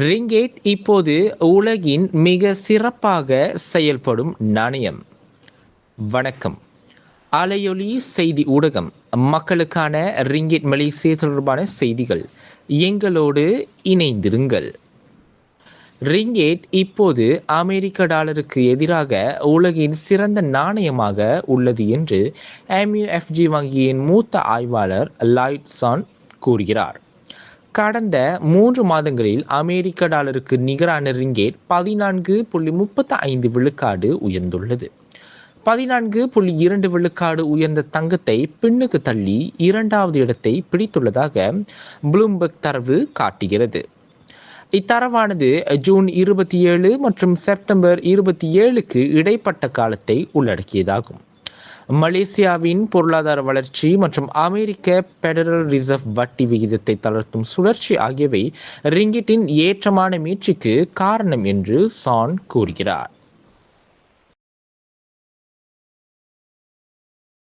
Ringgit இப்போது உலகின் மிக சிறப்பாக செயல்படும் நாணயம். வணக்கம். அலையொலி செய்தி ஊடகம். மக்களுக்கான ரிங்கேட் மலேசிய தொடர்பான செய்திகள். எங்களோடு இணைந்திருங்கள். ரிங்கேட் இப்போது அமெரிக்க டாலருக்கு எதிராக உலகின் சிறந்த நாணயமாக உள்ளது என்று எம்யூஎஃப்ஜி வங்கியின் மூத்த ஆய்வாளர் லாய்ட்சான் கூறுகிறார். கடந்த மூன்று மாதங்களில் அமெரிக்க டாலருக்கு நிகரான ரிங்கேட் பதினான்கு புள்ளி முப்பத்தி ஐந்து விழுக்காடு உயர்ந்துள்ளது. பதினான்கு புள்ளி இரண்டு விழுக்காடு உயர்ந்த தங்கத்தை பின்னுக்கு தள்ளி இரண்டாவது இடத்தை பிடித்துள்ளதாக ப்ளூம்பர்க் தரவு காட்டுகிறது. இத்தரவானது ஜூன் இருபத்தி ஏழு மற்றும் செப்டம்பர் இருபத்தி ஏழுக்கு இடைப்பட்ட காலத்தை உள்ளடக்கியதாகும். மலேசியாவின் பொருளாதார வளர்ச்சி மற்றும் அமெரிக்க பெடரல் ரிசர்வ் வட்டி விகிதத்தை தளர்த்தும் சுழற்சி ஆகியவை ரிங்கிட்டின் ஏற்றமான மீட்சிக்கு காரணம் என்று சான் கூறுகிறார்.